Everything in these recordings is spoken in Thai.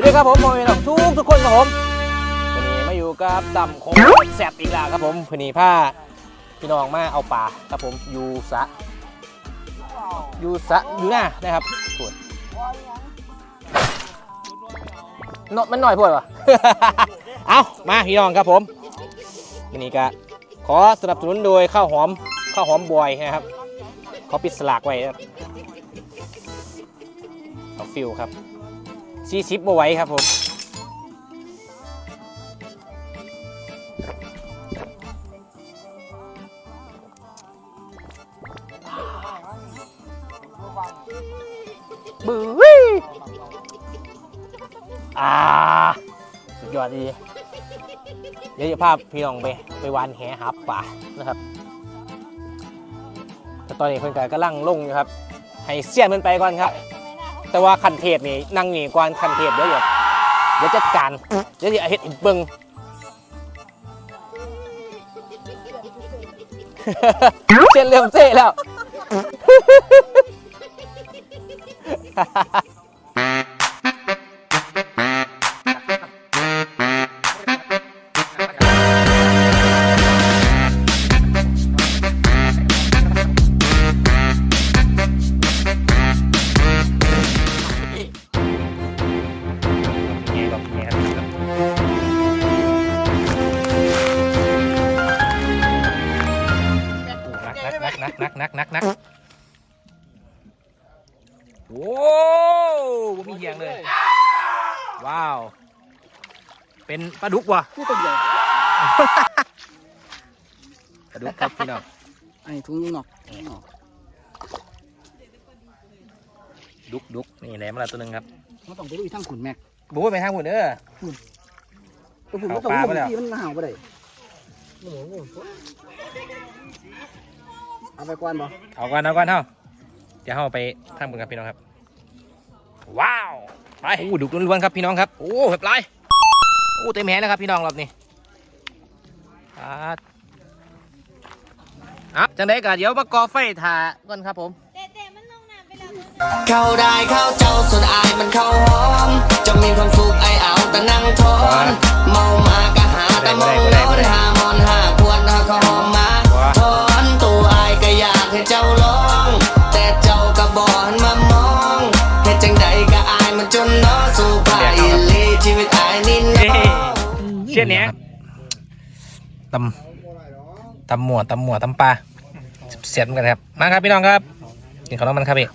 วัสดีครับผมผมเองทุกทุกคนครับผมวันนี้มาอยู่กับดำของแซบอีกแล้วครับผมวันนี้ผ้าพี่น้องมาเอาป่าครับผมอยู่สะอยู่สะอยู่หน้านะครับสวยนดมันหน่อยพวดวะเอามาพี่น้องครับผมวันนี้ก็ขอสนับสนุนโดยข้าวหอมข้าวหอมบอยนะครับเขาปิดสลากไว้ครับเอาฟิลครับ ซีซิปบไหว้ครับผมบื้ออ่า สุดยอดดี เดี๋ยวจะพาพี่น้องไป ไปวานแหหาป่านะครับ แต่ตอนนี้เพิ่นก็กำลังลงอยู่ครับ ให้เสียนมันไปก่อนครับ แต่ว่าคันเทปนี่นั่งหนีก่าคันเทปเดี๋ยวเดี๋ยวเดี๋ยวจัดการเดี๋ยวจะเฮ็ดอีกเบิ่งเช่นเริ่มเซ่แล้ว นักนักนักนักนักนักนักโอ้บ่มีเหียงเลย ว้าว เป็นปลาดุกว่ะผู้เป็นใหญ่ปลาดุกครับพี่น้องไอ้ถุงนอกดุกดุกนี่แหลมมาแล้วตัวหนึงครับมันต้องไปดูทั้งขุนแม็กบู๊ไปทางหุ่นเด้อตัวขุนมันต้องเอาปลารู้ไปแล้วที่มันห่าวไปได้ เอาไปกวนบ่เอากันเอากันเท่าจะเข้าไปทางบนครับพี่น้องครับ ว้าวไปโอ้ดุกล้วนๆครับพี่น้องครับโอ้เห็บไรโอ้เต็มแหนะครับพี่น้องรอบนี้อ่าอะจังไดก็เดี๋ยวมาก่อไฟถ่าก่อนครับผม แต่แต่มันลงน้ำไปแล้วเข้าได้เข้าเจ้าส่วนอายมันเข้าหอมจะมีความสุขไอเอาแต่นั่งทนเมามากะหาแต่มองล้นหามอนหาควรหาข้าวหอม เช่นเนี้ยตำตำหมวตำหมวตำปลาเสียดเหมือนกันครับ มาครับพี่น้องครับกินข้าวน้ำมันครับพี่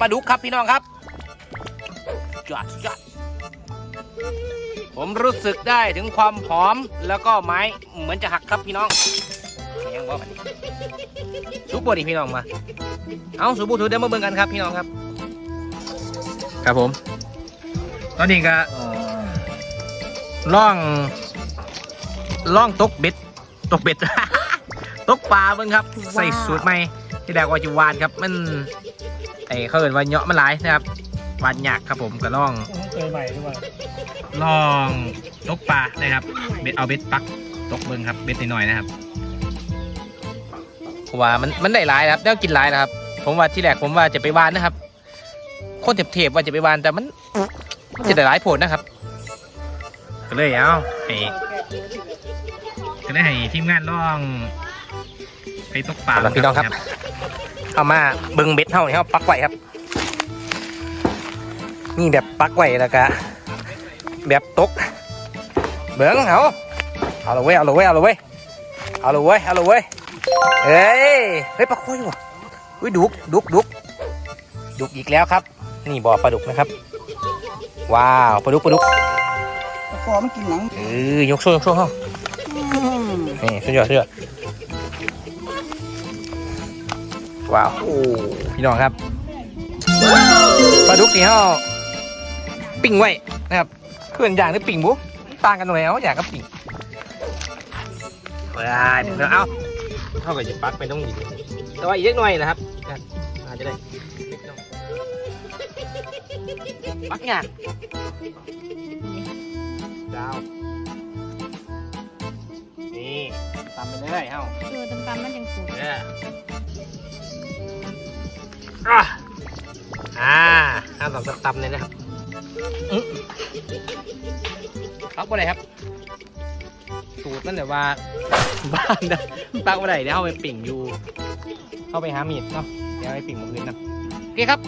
ปลาดุกครับพี่น้องครับจอดจอดผมรู้สึกได้ถึงความหอมแล้วก็ไม้เหมือนจะหักครับพี่น้องแยังว่ามันสุกบดีพี่น้องมา เอาสูบูถือเดี๋ยวมาเบิ่งกันครับพี่น้องครับ ครับผม ตอนนี้ก็ล่องล่องตกเบ็ดตกเบ็ด ตกปลาเบิ่งครับ ใส่สูตรใหม่ที่แรกว่าจะวานครับมัน ไอ้เขาเอินว่าเนาะมันหลายนะครับวานยากครับผมก็ล่องเคยใหม่ด้วยล่องตกปลานะครับ เบ็ดเอาเบ็ดปักตกเบิ้งครับเบ็ดหน่อยๆนะครับเพราะว่ามันมันได้หลายนะครับได้กินหลายนะครับ ผมว่าที่แรกผมว่าจะไปวานนะครับ คนเทปๆว่าจะไปวานแต่มันมันจะได้หลายโผลนะครับก็เลยเอาให้ก็ได้ให้ทีมงานล่องไปตกปลาพี่น้องครับ เอามาเบิ้งเบ็ดเท่านี้เขาปักไว้ครับ นี่แบบปักไว้แล้วก็แบบตก เบิ้งเอาเอาละเว้ยเอาละเว้ยเอาละเว้ยเอาละเว้ยเอาละเว้ยเฮ้ยเฮ้ยปลาคุยวะอุ้ยดุกดุกดุกดุกอีกแล้วครับ นี่บ่อปลาดุกนะครับ ว้าวปลาดุกปลาดุกพอมันกินหนังเออยกโซ่ยกโซ่เข้านี่สุดยอดสุดยอด ว้าวโอ้พี่น้องครับปลาดุกนี่เขาปิ้งไว้นะครับเพื่อนอย่างหรือปิ้งบุ๊ต่างกันตรงไหนเอาอย่างกับปิ้งเอาได้เดี๋ยวเอาเท่ากับจะปักไปต้องดีแต่ว่าอีกเล็กน้อยนะครับก็อาจจะได้เล็กน้อยปักงานดาวนี่ตามไปเลยเฮ้าเออตำๆมันยังสุกเอออะอ่าห้ามตำๆเลยนะครับอื้อปักไปไหนครับ สูตรมันแบบว่าบ้านนะปักไปไหนเดี๋ยวเอาไปปิ่งอยู่ เข้าไปหามีดเนาะเดี๋ยวเอาไปปิ่งหมกอื่นนะโอเคครับ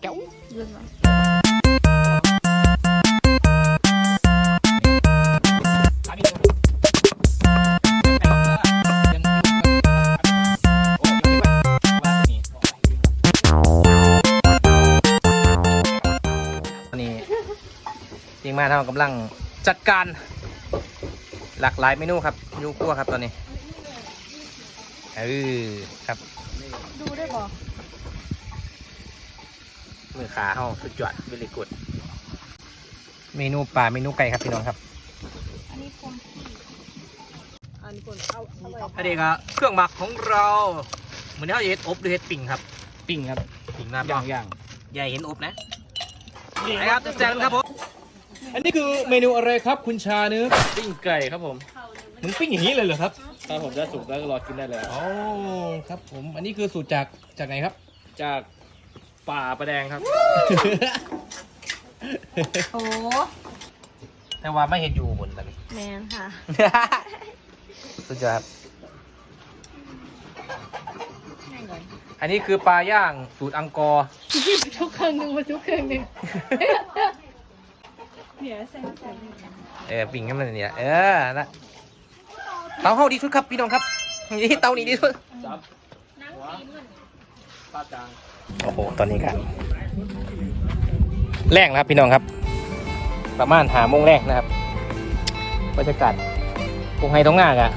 แก้ว ยิงมาเท่ากำลังจัดการหลากหลายเมนูครับอยูคั่วครับตอนนี้เออครับ ดูได้บ่มือขาเฮาสุดยอดวิลิกุดเมนูปลาเมนูไก่ครับพี่น้องครับ อันนี้คมอันนี้คนเอาเอาไว้อันนี้ก็เครื่องหมักของเราเหมือนที่เขาจะเห็ดอบหรือเห็ดปิ่งครับ ปิ่งครับปิ่งน้ำย่างย่างใหญ่เห็นอบนะไปครับแจกครับผม อันนี้คือเมนูอะไรครับคุณชาเนื้อปิ้งไก่ครับผมมึงปิ้งอย่างนี้เลยเหรอครับถ้าผมจะสุกแล้วก็รอกินได้เลย อ๋อครับผม อันนี้คือสูตรจากจากไหนครับ จากป่าประแดงครับ โอ้แต่ว่าไม่เห็นอยู่บนตอนนี้ แมนค่ะ สุดยอดครับง่ายก่อนอันนี้คือปลาย่างสูตรอังกอร์ทุกเครื่องหนึ่งมาทุกเครื่องหนึ่ง เนี่ยใส่ใส่เออปิ่งกันมันเนี่ย เออนะเตาเฮาดีสุดครับพี่น้องครับนี่เตานี้ดีสุดจับน้ำตีมันปลาจางโอ้โหตอนนี้กันแรกนะครับพี่น้องครับ ประมาณหาโมงแรกนะครับบรรยากาศคงให้ท้องหน้ากะ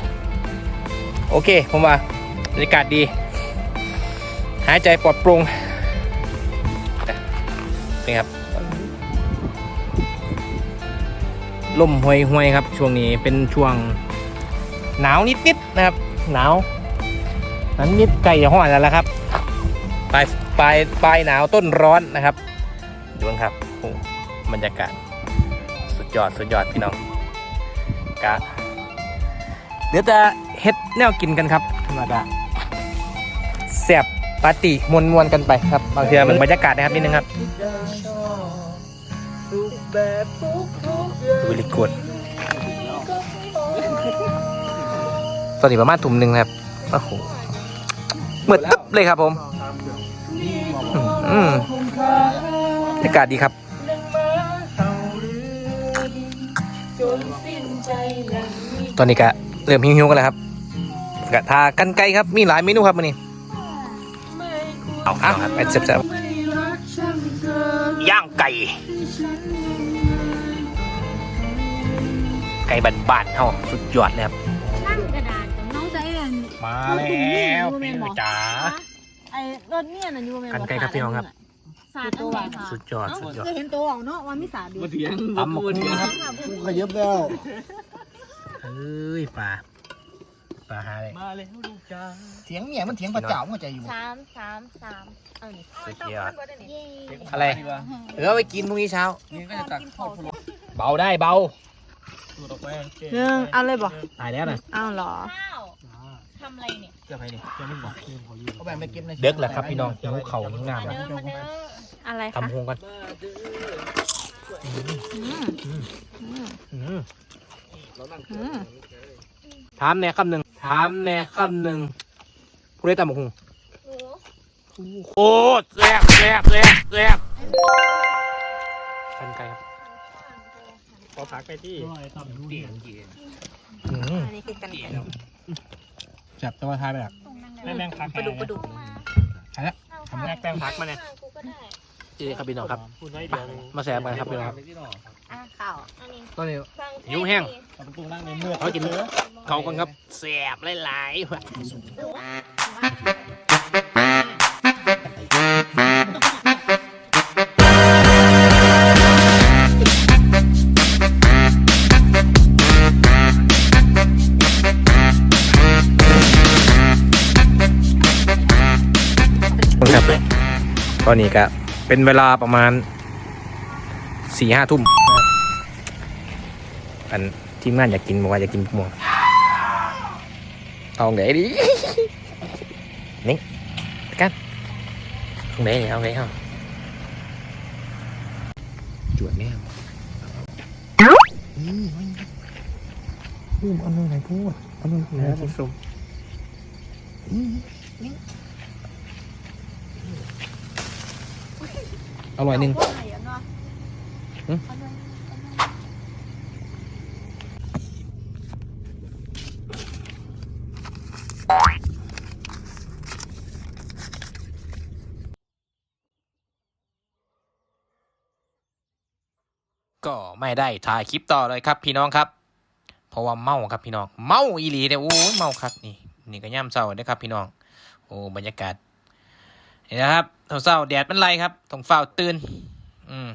โอเคผมว่าบรรยากาศดี หายใจปลอดโปร่งนี่ครับ ลมห่วยห่วยๆครับ ช่วงนี้เป็นช่วงหนาวนิดๆนะครับ หนาวนั้นนิดไก่จะห้อนแล้วละครับปลายปลายปลายหนาวต้นร้อนนะครับดูนะครับโอ้บรรยากาศ สุดยอดสุดยอดพี่น้องกะเดี๋ยวจะเฮ็ดแนวกินกันครับธรรมดาแสบปาร์ตี้มวนมวนๆกันไปครับบางทีมันบรรยากาศนะครับนิดนึงครับ วิลิกดตอนนี้ประมาณทุ่มหนึ่งนะครับ โอ้โหเหมือนตึ๊บเลยครับผม อืมบรรยากาศดีครับ ตอนนี้ก็เริ่มหิวๆกันแล้วครับกะทากันไกลครับ มีหลายเมนูครับวันนี้เอาอะไปเจ็บๆ ย่างไก่ ไก่บ้านๆเฮาสุดยอดเลยครับช่างกระดาษของน้องใจอันมาแล้วพี่จ๋า ไอ้รถเนี่ยน่ะอยู่แม่นกันไกลครับพี่น้องครับ สาดตัวค่ะสุดยอดเอ้าสุดยอดเคยเห็นตัวเอาเนาะว่ามีสาดอยู่มาเถียงตำหมกหุ้งครับกูขยับแล้วเอ้ยปลา ปลาหาเลยมาเลยลูกจ้าเถียงเมียมันเถียงประเจ้ามันใจอยู่ สามสามสามเอานี่สุดยอดเย้อะไร เออเอาไปกินพรุ่งนี้เช้า นี่ก็จะตักทอดพลุเบาได้เบาสูตรออกไปหนึ่งเอาเลยบ่ตายแล้วนะเอาเหรอเจ้าใครนี่จะไม่บอกเอาแบ่งไปเก็บในเด็กแหละครับพี่น้องหิวเข่าหิวน้ำนะอะไรคะทำพงกันอืมอืมอืมอืม ถามแน่คำหนึ่งถามแน่คำหนึ่งผู้ได้ตำบักหุงโคตรแซ่บแซ่บแซ่บแซ่บกันไกลครับขอพักไปที่อืมอันนี้คือกันไก่จับตัวทายไปแบบแม่แม่งพักปลาดุกปลาดุกทำแม่แป้งพักมาเนี่ยนี่ครับพี่น้องครับ พูดไว้เดี๋ยวมาแซ่บกันครับพี่น้องครับ อะข้าวตอนนี้หิวแห้งประตูนั่งในเมื่อเขากิน เขากันครับแสบหลายๆว่ะครับตอนนี้ก็เป็นเวลาประมาณสี่ห้าทุ่มอันทีมงานอยากกินบอกว่าอยากกินมะม่วง แม่พูดเอาหน่อยพูดเอาหน่อยพูดนะส้มอร่อยหนึ่ง พว ก็ไม่ได้ถ่ายคลิปต่อเลยครับพี่น้องครับ เพราะว่าเมาครับพี่น้อง เมาอีหลีเนี่ยโอ้เมาคักนี่ นี่ก็ย่ำเศร้านะครับพี่น้อง โอ้บรรยากาศนี่นะครับเศร้าแดดเป็นไรครับต้องเฝ้าตื่น อืม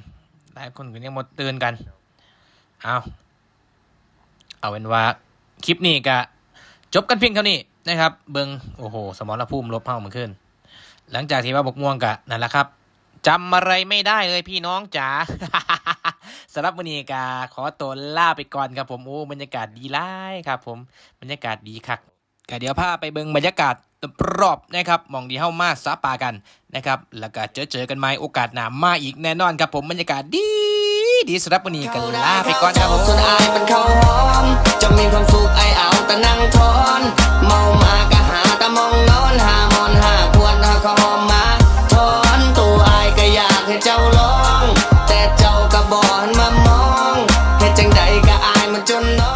หลายคนก็ยังหมดตื่นกัน เอาเอาเป็นว่าคลิปนี้ก็จบกันเพียงเท่านี้นะครับ เบิงโอ้โห สมรภูมิลบเฮามันขึ้น หลังจากที่ว่าบกม่วงกะนั่นแหละครับจำอะไรไม่ได้เลยพี่น้องจ๋า สำหรับวันนี้กาขอตัวลาไปก่อนครับผมโอ้บรรยากาศดีไล่ครับผมบรรยากาศดีคักก็เดี๋ยวพาไปเบิ่งบรรยากาศรอบนะครับมองดีเฮ้ามาซาปากันนะครับแล้วก็เจอเจอกันไหมโอกาสหน้ามาอีกแน่นอนครับผมบรรยากาศดีดีสำหรับวันนี้กันลาไปก่อนครับผมส่วนอายมันเข้าพร้อมจะมีความสุขไอเอาแต่นั่งทนเมามากะหาตะมองนอนหามอนหาควรหาขอมมาทนตัวอายก็อยากให้เจ้าร้อน don't know